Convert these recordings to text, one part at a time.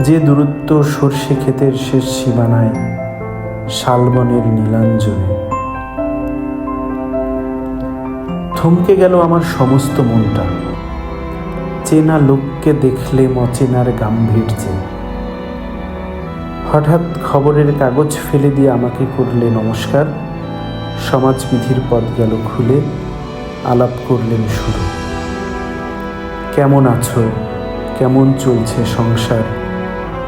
যে দূরত্ব সর্ষে ক্ষেতের শেষ সীমানায় শালবনের নীলাঞ্জনে। থমকে গেল আমার সমস্ত মনটা। চেনা লোককে দেখলে মচেনার গাম্ভীর্যে। হঠাৎ খবরের কাগজ ফেলে দিয়ে আমাকে করলে নমস্কার, সমাজবিধির পথ গেল খুলে, আলাপ করলেন শুরু। কেমন আছো? কেমন চলছে সংসার?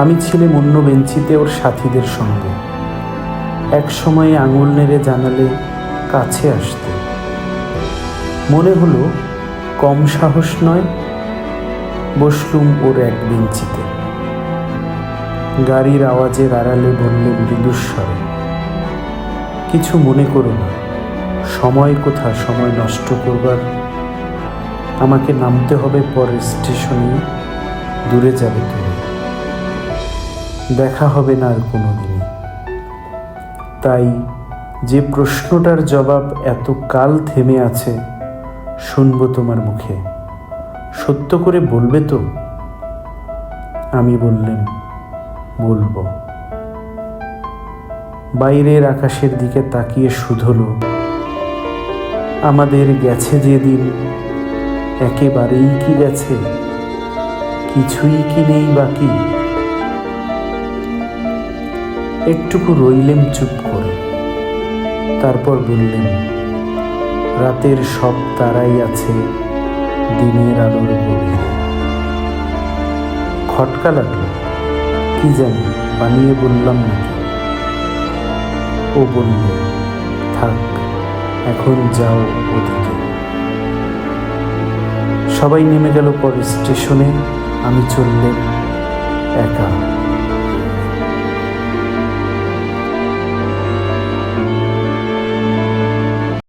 আমি ছিলাম অন্য বেঞ্চিতে ওর সাথীদের সঙ্গে। এক সময় আঙুল নেড়ে জানালে কাছে আসতে। মনে হলো কম সাহস নয়, বসলুম ওর এক বেঞ্চিতে। গাড়ির আওয়াজের আড়ালে বললে মৃদুস্বরে, কিছু মনে করো না, সময় কোথা সময় নষ্ট করবার আমাকে নামতে হবে পরের স্টেশনে দূরে যাবে তুমি। দেখা হবে না আর কোনো দিনই তাই যে প্রশ্নটার জবাব এত কাল থেমে আছে, শুনব তোমার মুখে। সত্য করে বলবে তো? আমি বললেন, বলব। বাইরের আকাশের দিকে তাকিয়ে শুধলো, আমাদের গেছে যেদিন, একেবারেই কি গেছে? কিছুই কি নেই বাকি? একটুকু রইলেম চুপ করে। তারপর বললেন, রাতের সব তারাই আছে দিনের আলোর গভীরে। খটকা লাগল, কি জানি, বানিয়ে বললাম নাকি? ও বলল, থাক, এখন যাও ওদিকে। সবাই নেমে গেল পরে স্টেশনে, আমি চললেন একা।